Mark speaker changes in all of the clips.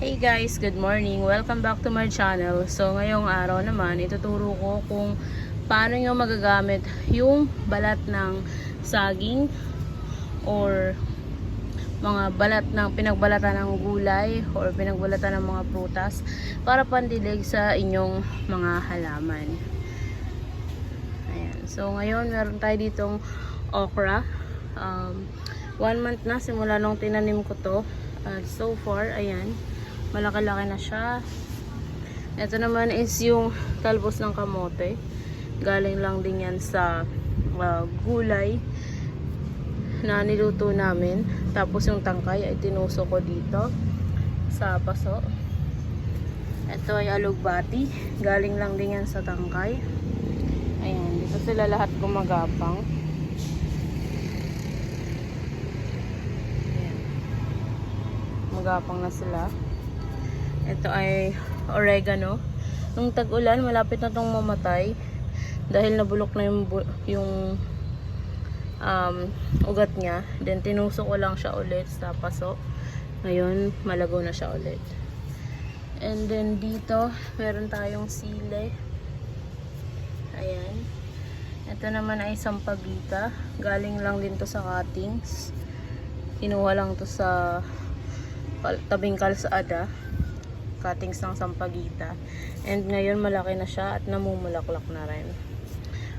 Speaker 1: Hey guys, good morning. Welcome back to my channel. So ngayong araw naman, ituturo ko kung paano nyo magagamit yung balat ng saging or mga balat ng pinagbalatan ng gulay or pinagbalatan ng mga prutas para pandilig sa inyong mga halaman. Ayan. So ngayon meron tayo ditong okra. Um, one month na simula nung tinanim ko to. At so far, ayan, malaki-laki na siya. Ito naman is yung talbos ng kamote. Galing lang din yan sa uh, gulay na niluto namin. Tapos yung tangkay ay tinuso ko dito sa paso. Ito ay alugbati. Galing lang din yan sa tangkay. Ayan, dito sila lahat gumagapang. Magapang na sila. Ito ay oregano. Nung tag-ulan, malapit na tong mamatay. Dahil nabulok na yung, yung um, ugat niya. Then, tinuso ko lang siya ulit sa paso. Ngayon, malago na siya ulit. And then, dito, meron tayong sile. Ayan. Ito naman ay sampagita. Galing lang din to sa cuttings. Kinuha lang to sa tabing kalsada. Cuttings ng sampagita. And ngayon malaki na siya at namumulaklak na rin.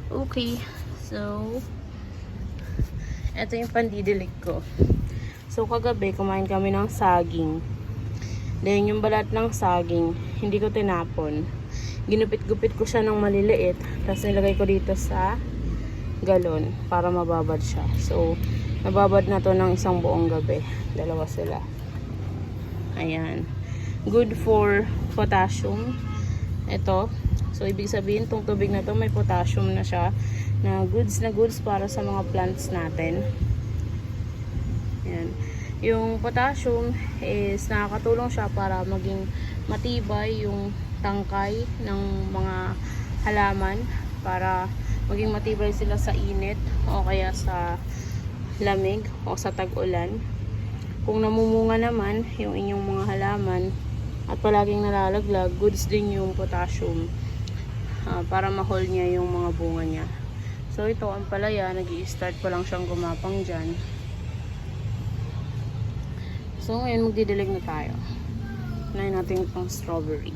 Speaker 1: Okay. So, ito yung pandidilig ko. So, kagabi kumain kami ng saging. Then, yung balat ng saging, hindi ko tinapon. Ginupit-gupit ko siya ng maliliit. Tapos nilagay ko dito sa galon para mababad siya. So, nababad na to ng isang buong gabi. Dalawa sila. Ayan. Good for potassium. Ito. So, ibig sabihin, tong tubig na to may potassium na siya. Na goods na goods para sa mga plants natin. Ayan. Yung potassium is nakakatulong siya para maging matibay yung tangkay ng mga halaman para maging matibay sila sa init o kaya sa lamig o sa tag-ulan. Kung namumunga naman yung inyong mga halaman at palaging nalalaglag, goods din yung potassium ah, para mahol niya yung mga bunga niya. So ito ang palaya, nag start pa lang siyang gumapang dyan. So ngayon magdidilig na tayo. Unahin natin itong strawberry.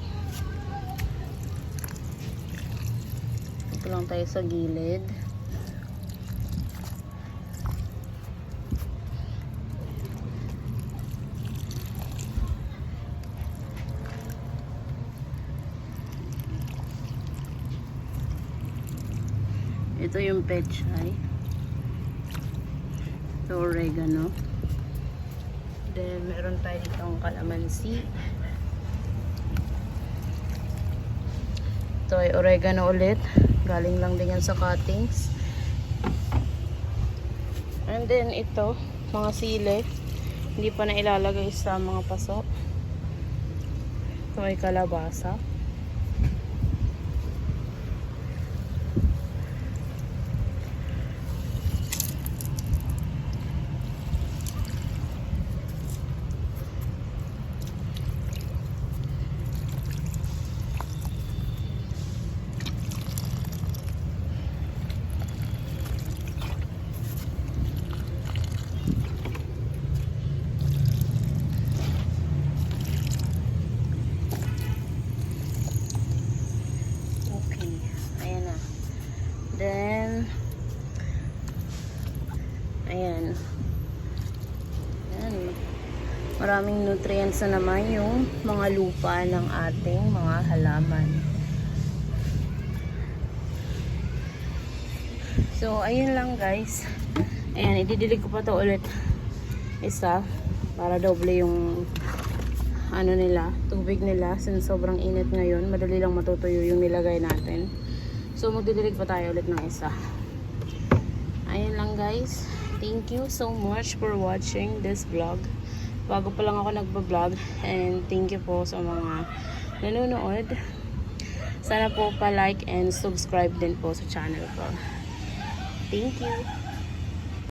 Speaker 1: Ito lang tayo sa gilid. Ito yung pechay. Ito oregano. Then, meron tayo ditong kalamansi. Ito ay oregano ulit. Galing lang din yan sa cuttings. And then, ito, mga sile. Hindi pa na ilalagay sa mga paso. Ito ay kalabasa. Okay. Ayan na. Then, ayan. Ayan. Maraming nutrients na naman yung mga lupa ng ating mga halaman. So, ayun lang guys. Ayan, ididilig ko pa to ulit. Isa. Para doble yung ano nila, tubig nila since sobrang init ngayon, madali lang matutuyo yung nilagay natin. So magdidilig pa tayo ulit ng isa. Ayun lang guys. Thank you so much for watching this vlog. Bago pa lang ako nagba-vlog and thank you po sa mga nanonood. Sana po pa-like and subscribe din po sa channel ko. Thank you.